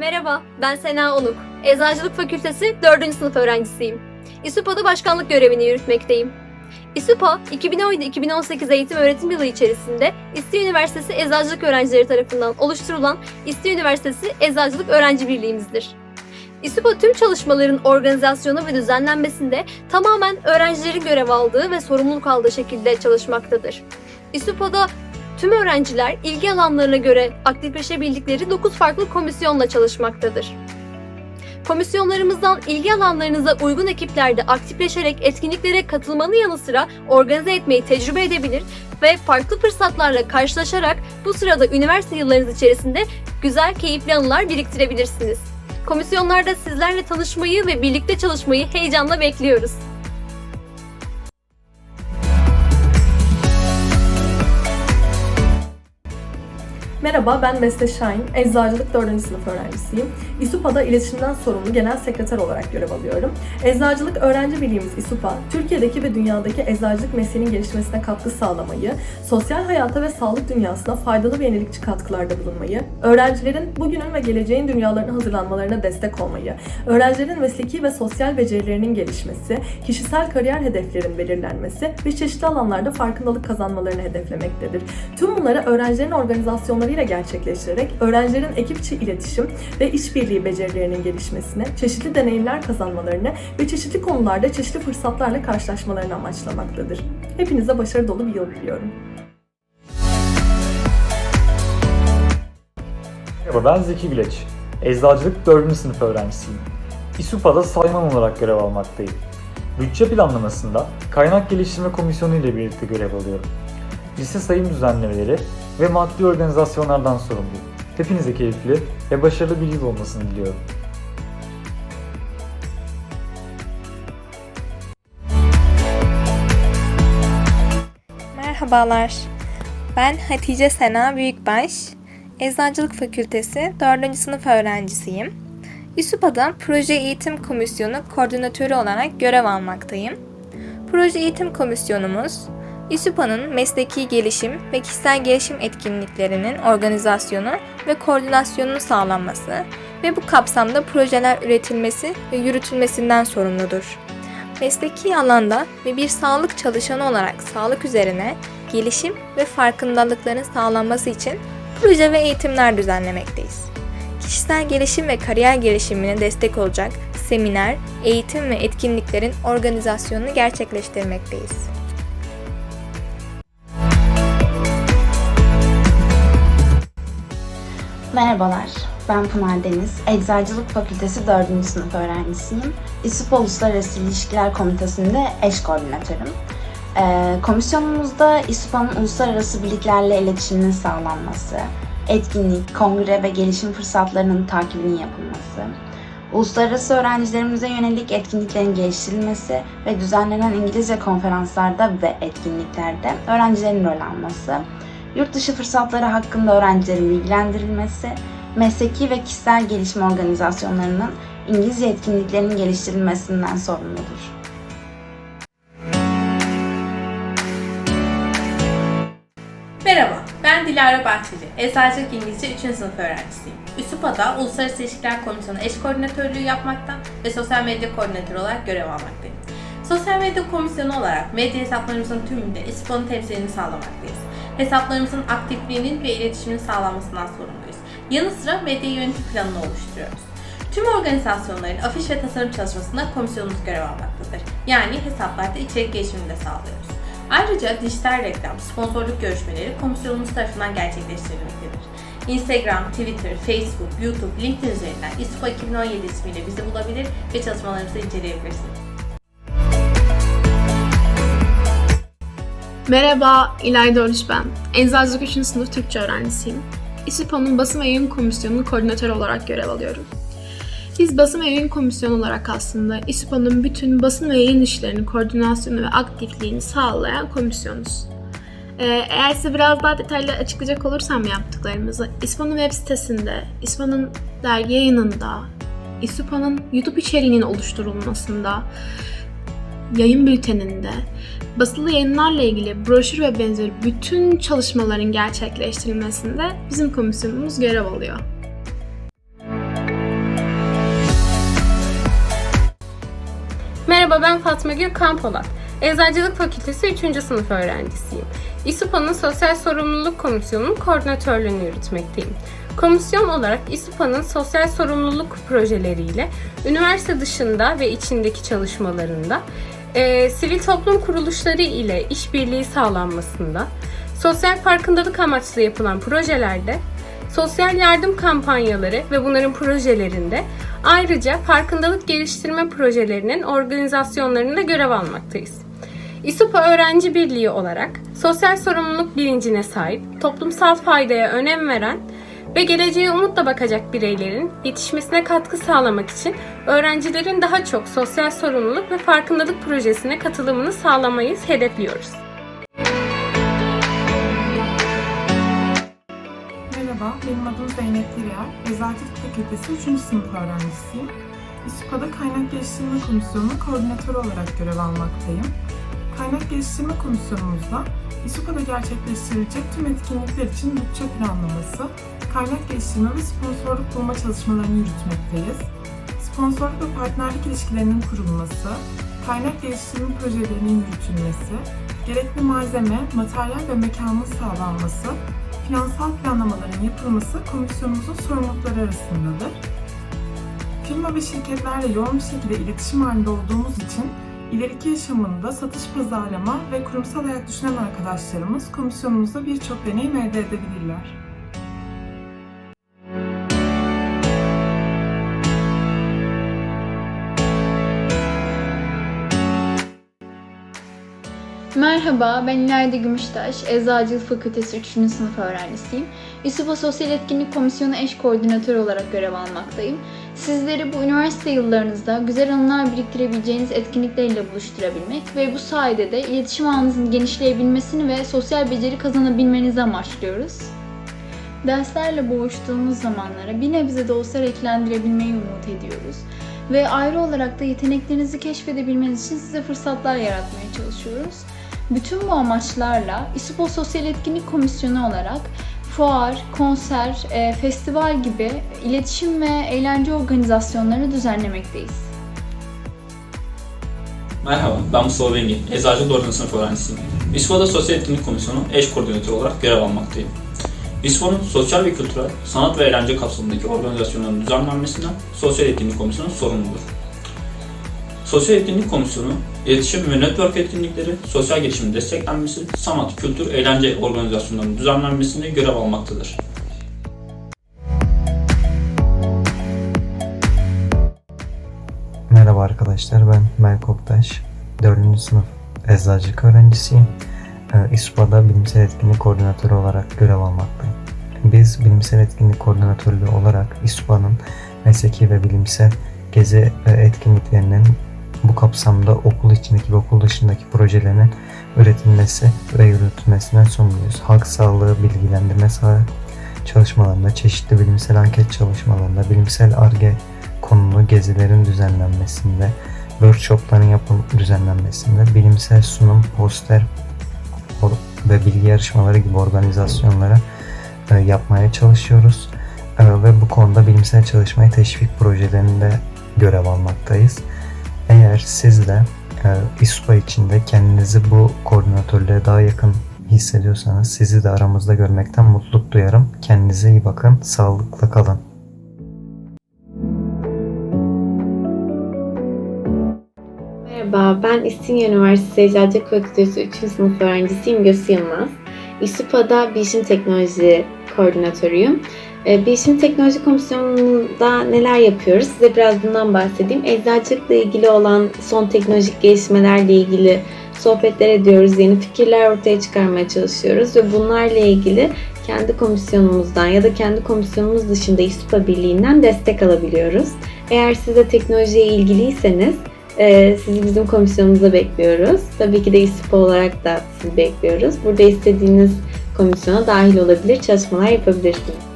Merhaba, ben Sena Onuk. Eczacılık Fakültesi 4. sınıf öğrencisiyim. İSUPA'da başkanlık görevini yürütmekteyim. İSUPA, 2017-2018 eğitim öğretim yılı içerisinde İSTİ Üniversitesi Eczacılık öğrencileri tarafından oluşturulan İSTİ Üniversitesi Eczacılık Öğrenci Birliğimizdir. İSUPA tüm çalışmaların organizasyonu ve düzenlenmesinde tamamen öğrencilerin görev aldığı ve sorumluluk aldığı şekilde çalışmaktadır. İSUPA'da Tüm öğrenciler ilgi alanlarına göre aktifleşebildikleri 9 farklı komisyonla çalışmaktadır. Komisyonlarımızdan ilgi alanlarınıza uygun ekiplerde aktifleşerek etkinliklere katılmanın yanı sıra organize etmeyi tecrübe edebilir ve farklı fırsatlarla karşılaşarak bu sırada üniversite yıllarınız içerisinde güzel, keyifli anılar biriktirebilirsiniz. Komisyonlarda sizlerle tanışmayı ve birlikte çalışmayı heyecanla bekliyoruz. Merhaba, ben Beste Şahin. Eczacılık 4. sınıf öğrencisiyim. İSUPA'da iletişimden sorumlu genel sekreter olarak görev alıyorum. Eczacılık Öğrenci Birliğimiz İSUPA, Türkiye'deki ve dünyadaki eczacılık mesleğinin gelişmesine katkı sağlamayı, sosyal hayata ve sağlık dünyasına faydalı ve yenilikçi katkılarda bulunmayı, öğrencilerin bugünün ve geleceğin dünyalarına hazırlanmalarına destek olmayı, öğrencilerin mesleki ve sosyal becerilerinin gelişmesi, kişisel kariyer hedeflerin belirlenmesi ve çeşitli alanlarda farkındalık kazanmalarını hedeflemektedir. Tüm bunları öğrencilerin organizasyonlarıyla gerçekleştirerek öğrencilerin ekip içi iletişim ve işbirliği becerilerinin gelişmesine, çeşitli deneyimler kazanmalarını ve çeşitli konularda çeşitli fırsatlarla karşılaşmalarını amaçlamaktadır. Hepinize başarı dolu bir yıl diliyorum. Merhaba ben Zeki Bileç. Eczacılık 4. sınıf öğrencisiyim. İSUPA'da sayman olarak görev almaktayım. Bütçe planlamasında kaynak geliştirme komisyonu ile birlikte görev alıyorum. Lise sayım düzenlemeleri ve maddi organizasyonlardan sorumluyum. Hepinize keyifli ve başarılı bir yıl olmasını diliyorum. Merhabalar. Ben Hatice Sena Büyükbaş. Eczacılık Fakültesi 4. sınıf öğrencisiyim. İSUPA'da Proje Eğitim Komisyonu koordinatörü olarak görev almaktayım. Proje Eğitim Komisyonumuz, İSUPA'nın mesleki gelişim ve kişisel gelişim etkinliklerinin organizasyonu ve koordinasyonunu sağlanması ve bu kapsamda projeler üretilmesi ve yürütülmesinden sorumludur mesleki alanda ve bir sağlık çalışanı olarak sağlık üzerine gelişim ve farkındalıkların sağlanması için proje ve eğitimler düzenlemekteyiz. Kişisel gelişim ve kariyer gelişimine destek olacak seminer, eğitim ve etkinliklerin organizasyonunu gerçekleştirmekteyiz. Merhabalar, ben Pınar Deniz. Eczacılık Fakültesi 4. sınıf öğrencisiyim. İSUP Uluslararası İlişkiler Komitesi'nde eş koordinatörüm. Ee, komisyonumuzda İSUP'un uluslararası birliklerle iletişiminin sağlanması, etkinlik, kongre ve gelişim fırsatlarının takibinin yapılması, uluslararası öğrencilerimize yönelik etkinliklerin geliştirilmesi ve düzenlenen İngilizce konferanslarda ve etkinliklerde öğrencilerin rol alması, yurt dışı fırsatları hakkında öğrencilerin bilgilendirilmesi, mesleki ve kişisel gelişim organizasyonlarının İngilizce etkinliklerinin geliştirilmesinden sorumludur. Merhaba, ben Dilara Bahçeli. Eczacılık İngilizce 3. sınıf öğrencisiyim. USUPA'da Uluslararası İlişkiler Komisyonu eş koordinatörlüğü yapmaktan ve sosyal medya koordinatörü olarak görev almaktayım. Sosyal medya komisyonu olarak medya hesaplarımızın tümünde İSPO'nun temsilini sağlamaktayız. Hesaplarımızın aktifliğinin ve iletişimin sağlanmasından sorumluyuz. Yanı sıra medya yönetim planını oluşturuyoruz. Tüm organizasyonların afiş ve tasarım çalışmasında komisyonumuz görev almaktadır. Yani hesaplarda içerik gelişimini de sağlıyoruz. Ayrıca dijital reklam, sponsorluk görüşmeleri komisyonumuz tarafından gerçekleştirilmektedir. Instagram, Twitter, Facebook, YouTube, LinkedIn üzerinden ISPO 2017 ismiyle bizi bulabilir ve çalışmalarımızı inceleyebilirsiniz. Merhaba, İlayda Oruç ben. Eczacılık 3. sınıf Türkçe öğrencisiyim. İSİPO'nun basın ve yayın komisyonu koordinatörü olarak görev alıyorum. Biz basın ve yayın komisyonu olarak aslında İSİPO'nun bütün basın ve yayın işlerinin koordinasyonu ve aktifliğini sağlayan komisyonuz. Ee, eğer size biraz daha detaylı açıklayacak olursam yaptıklarımızı, İSPO'nun web sitesinde, İSPO'nun dergi yayınında, İSPO'nun YouTube içeriğinin oluşturulmasında, yayın bülteninde, basılı yayınlarla ilgili broşür ve benzeri bütün çalışmaların gerçekleştirilmesinde bizim komisyonumuz görev alıyor. Merhaba ben Fatma Gül Kampolat. Eczacılık Fakültesi 3. sınıf öğrencisiyim. İSUPA'nın Sosyal Sorumluluk Komisyonu'nun koordinatörlüğünü yürütmekteyim. Komisyon olarak İSUPA'nın sosyal sorumluluk projeleriyle üniversite dışında ve içindeki çalışmalarında e, sivil toplum kuruluşları ile işbirliği sağlanmasında, sosyal farkındalık amaçlı yapılan projelerde, sosyal yardım kampanyaları ve bunların projelerinde ayrıca farkındalık geliştirme projelerinin organizasyonlarında görev almaktayız. İSUPA Öğrenci Birliği olarak sosyal sorumluluk bilincine sahip, toplumsal faydaya önem veren ve geleceğe umutla bakacak bireylerin yetişmesine katkı sağlamak için öğrencilerin daha çok sosyal sorumluluk ve farkındalık projesine katılımını sağlamayı hedefliyoruz. Merhaba, benim adım Zeynep Diryal. Eczacılık Fakültesi 3. sınıf öğrencisiyim. İSUPA'da Kaynak Geliştirme Komisyonu'nun koordinatörü olarak görev almaktayım. Kaynak Geliştirme Komisyonumuzda İSUPA'da gerçekleştirilecek tüm etkinlikler için bütçe planlaması, kaynak geliştirme ve sponsorluk bulma çalışmalarını yürütmekteyiz. Sponsorluk ve partnerlik ilişkilerinin kurulması, kaynak geliştirme projelerinin yürütülmesi, gerekli malzeme, materyal ve mekanın sağlanması, finansal planlamaların yapılması komisyonumuzun sorumlulukları arasındadır. Firma ve şirketlerle yoğun bir şekilde iletişim halinde olduğumuz için ileriki yaşamında satış pazarlama ve kurumsal hayat düşünen arkadaşlarımız komisyonumuzda birçok deneyim elde edebilirler. Merhaba, ben İlayda Gümüştaş, Eczacılık Fakültesi 3. sınıf öğrencisiyim. İSUPA Sosyal Etkinlik Komisyonu eş koordinatörü olarak görev almaktayım. Sizleri bu üniversite yıllarınızda güzel anılar biriktirebileceğiniz etkinliklerle buluşturabilmek ve bu sayede de iletişim ağınızın genişleyebilmesini ve sosyal beceri kazanabilmenizi amaçlıyoruz. Derslerle boğuştuğumuz zamanlara bir nebze de olsa renklendirebilmeyi umut ediyoruz. Ve ayrı olarak da yeteneklerinizi keşfedebilmeniz için size fırsatlar yaratmaya çalışıyoruz. Bütün bu amaçlarla İSUPO Sosyal Etkinlik Komisyonu olarak fuar, konser, e, festival gibi iletişim ve eğlence organizasyonlarını düzenlemekteyiz. Merhaba, ben Mustafa Bengin. Eczacılık 4. sınıf öğrencisiyim. İSFO'da Sosyal Etkinlik Komisyonu eş koordinatörü olarak görev almaktayım. İSFO'nun sosyal ve kültürel, sanat ve eğlence kapsamındaki organizasyonların düzenlenmesinden Sosyal Etkinlik Komisyonu sorumludur. Sosyal Etkinlik Komisyonu, iletişim ve network etkinlikleri, sosyal gelişimin desteklenmesi, sanat, kültür, eğlence organizasyonlarının düzenlenmesinde görev almaktadır. Merhaba arkadaşlar, ben Melk Oktaş. 4. sınıf eczacılık öğrencisiyim. Ee, İSUPA'da bilimsel etkinlik koordinatörü olarak görev almaktayım. Biz bilimsel etkinlik koordinatörlüğü olarak İSUPA'nın mesleki ve bilimsel gezi ve etkinliklerinin bu kapsamda okul içindeki ve okul dışındaki projelerinin üretilmesi ve yürütülmesinden sorumluyuz. Halk sağlığı bilgilendirme çalışmalarında, çeşitli bilimsel anket çalışmalarında, bilimsel ARGE konulu gezilerin düzenlenmesinde, workshopların yapım düzenlenmesinde, bilimsel sunum, poster ve bilgi yarışmaları gibi organizasyonlara e, yapmaya çalışıyoruz. E, ve bu konuda bilimsel çalışmayı teşvik projelerinde görev almaktayız. Eğer siz de e, İSPA içinde kendinizi bu koordinatörlüğe daha yakın hissediyorsanız sizi de aramızda görmekten mutluluk duyarım. Kendinize iyi bakın, sağlıkla kalın. Merhaba, ben İstinye Üniversitesi Eczacılık Fakültesi 3. sınıf öğrencisiyim Göz Yılmaz. İSUPA'da Bilişim Teknoloji Koordinatörüyüm. Ee, Bilişim Teknoloji Komisyonu'nda neler yapıyoruz? Size biraz bundan bahsedeyim. Eczacılıkla ilgili olan son teknolojik gelişmelerle ilgili sohbetler ediyoruz. Yeni fikirler ortaya çıkarmaya çalışıyoruz ve bunlarla ilgili kendi komisyonumuzdan ya da kendi komisyonumuz dışında İSUPA Birliği'nden destek alabiliyoruz. Eğer siz de teknolojiye ilgiliyseniz ee, sizi bizim komisyonumuza bekliyoruz. Tabii ki de İSTİPA olarak da sizi bekliyoruz. Burada istediğiniz komisyona dahil olabilir, çalışmalar yapabilirsiniz.